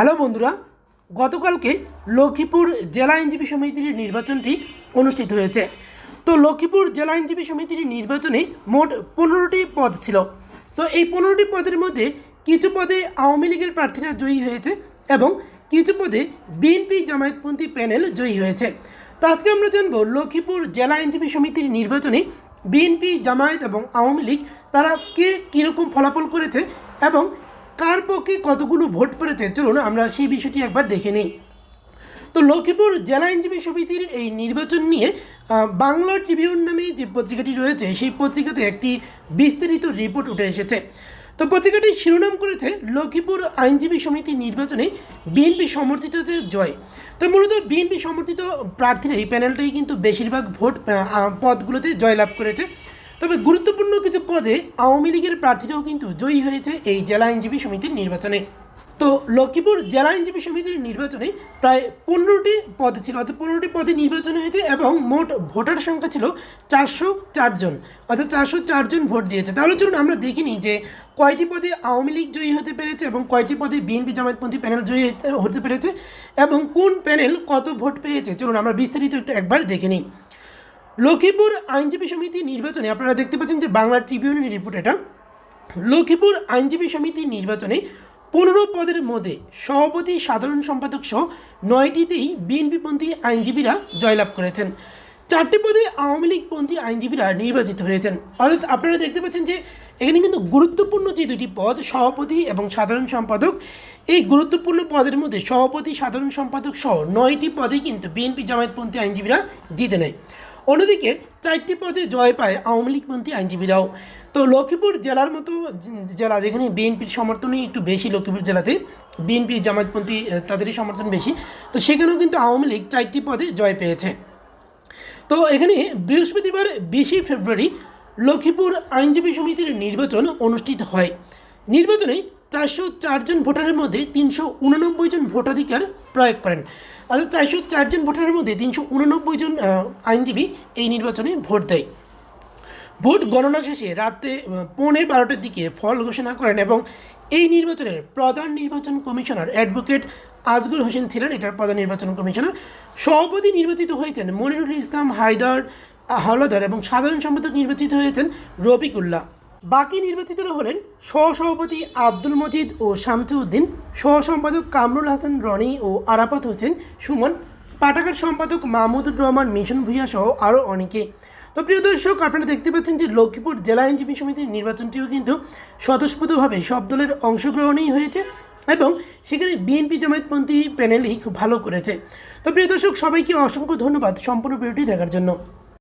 Hello বন্ধুরা, গতকালকে লক্ষ্মীপুর জেলা আইনজীবী সমিতির নির্বাচনটি অনুষ্ঠিত হয়েছে। তো লক্ষ্মীপুর জেলা আইনজীবী সমিতির নির্বাচনে মোট পনেরোটি পদ ছিল। তো এই পনেরোটি পদের মধ্যে কিছু পদে আওয়ামী লীগের প্রার্থীরা জয়ী হয়েছে এবং কিছু পদে বিএনপি জামায়াতপন্থী প্যানেল জয়ী হয়েছে। তো আজকে আমরা জানব লক্ষ্মীপুর জেলা আইনজীবী সমিতির নির্বাচনে বিএনপি, জামায়াত এবং আওয়ামী লীগ তারা কে কীরকম ফলাফল করেছে এবং কার পক্ষে কতগুলো ভোট পড়েছে চলুন আমরা সেই বিষয়টি একবার দেখে নিই। তো লক্ষ্মীপুর জেলা আইনজীবী সমিতির এই নির্বাচন নিয়ে বাংলা ট্রিবিউন নামে যে পত্রিকাটি রয়েছে, সেই পত্রিকাতে একটি বিস্তারিত রিপোর্ট উঠে এসেছে। তো পত্রিকাটি শিরোনাম করেছে, লক্ষ্মীপুর আইনজীবী সমিতি নির্বাচনে বিএনপি সমর্থিতদের জয়। তো মূলত বিএনপি সমর্থিত প্রার্থীরা এই প্যানেলটাই কিন্তু বেশিরভাগ ভোট পদগুলোতে জয়লাভ করেছে। তবে গুরুত্বপূর্ণ কিছু পদে আওয়ামী লীগের প্রার্থীরাও কিন্তু জয়ী হয়েছে এই জেলা আইনজীবী সমিতির নির্বাচনে। তো লক্ষ্মীপুর জেলা আইনজীবী সমিতির নির্বাচনে প্রায় পনেরোটি পদ ছিল, অর্থাৎ পনেরোটি পদে নির্বাচন হয়েছে এবং মোট ভোটার সংখ্যা ছিল চারশো চারজন অর্থাৎ চারশো চারজন ভোট দিয়েছে। তাহলে চলুন আমরা দেখিনি যে কয়টি পদে আওয়ামী লীগ জয়ী হতে পেরেছে এবং কয়টি পদে বিএনপি জামায়াতপন্থী প্যানেল জয়ী হতে- পেরেছে এবং কোন প্যানেল কত ভোট পেয়েছে? চলুন আমরা বিস্তারিত একটু একবার দেখে নিই। লক্ষ্মীপুর আইনজীবী সমিতি নির্বাচনে আপনারা দেখতে পাচ্ছেন যে বাংলা ট্রিবিউনের রিপোর্ট এটা। লক্ষ্মীপুর আইনজীবী সমিতি নির্বাচনে পনেরো পদের মধ্যে সভাপতি, সাধারণ সম্পাদক সহ নয়টিতেই বিএনপিপন্থী আইনজীবীরা জয়লাভ করেছেন। চারটি পদে আওয়ামী লীগপন্থী আইনজীবীরা নির্বাচিত হয়েছেন। অর্থাৎ আপনারা দেখতে পাচ্ছেন যে এখানে কিন্তু গুরুত্বপূর্ণ যে দুটি পদ, সভাপতি এবং সাধারণ সম্পাদক, এই গুরুত্বপূর্ণ পদের মধ্যে সভাপতি, সাধারণ সম্পাদক সহ নয়টি পদে কিন্তু বিএনপি জামায়াতপন্থী আইনজীবীরা জিতে নেয়। অন্যদিকে চারটি পদে জয় পায় আওয়ামী লীগপন্থী আইনজীবীরাও। তো লক্ষ্মীপুর জেলার মতো জেলা যেখানে বিএনপির সমর্থনই একটু বেশি লক্ষ্মীপুর জেলাতে বিএনপি জামায়াতপন্থী আহ, তাদেরই সমর্থন বেশি। তো সেখানেও কিন্তু আওয়ামী লীগ চারটি পদে জয় পেয়েছে। তো এখানে বৃহস্পতিবার বিশে ফেব্রুয়ারি লক্ষ্মীপুর আইনজীবী সমিতির নির্বাচন অনুষ্ঠিত হয়। নির্বাচনে চারশো চারজন ভোটারের মধ্যে তিনশো উননব্বই জন ভোটাধিকার প্রয়োগ করেন। অর্থাৎ চারশো চারজন ভোটারের মধ্যে তিনশো উননব্বই জন আইনজীবী এই নির্বাচনে ভোট দেয়। ভোট গণনা শেষে রাতে পৌনে বারোটার দিকে ফল ঘোষণা করেন এবং এই নির্বাচনের প্রধান নির্বাচন কমিশনার অ্যাডভোকেট আজগুল হোসেন ছিলেন। এটার প্রধান নির্বাচন কমিশনার সভাপতি নির্বাচিত হয়েছেন মনিরুল ইসলাম হায়দার হাওলাদার এবং সাধারণ সম্পাদক নির্বাচিত হয়েছেন রফিকুল্লাহ। বাকি নির্বাচিতরা হলেন সহসভাপতি আব্দুল মজিদ ও শামসুদ্দিন সহ সম্পাদক কামরুল হাসান, রনি ও আরাফাত হোসেন, সুমন, পাঠাগার সম্পাদক মাহমুদুর রহমান, মিশন ভূঁইয়া সহ আরও অনেকে। তো প্রিয় দর্শক, আপনারা দেখতে পাচ্ছেন যে লক্ষ্মীপুর জেলা আইনজীবী সমিতির নির্বাচনটিও কিন্তু স্বতঃস্ফূর্তভাবে সব দলের অংশগ্রহণেই হয়েছে এবং সেখানে বিএনপি জামায়াতপন্থী প্যানেলই খুব ভালো করেছে। তো প্রিয় দর্শক, সবাইকে অসংখ্য ধন্যবাদ সম্পূর্ণ ভিডিওটি দেখার জন্য।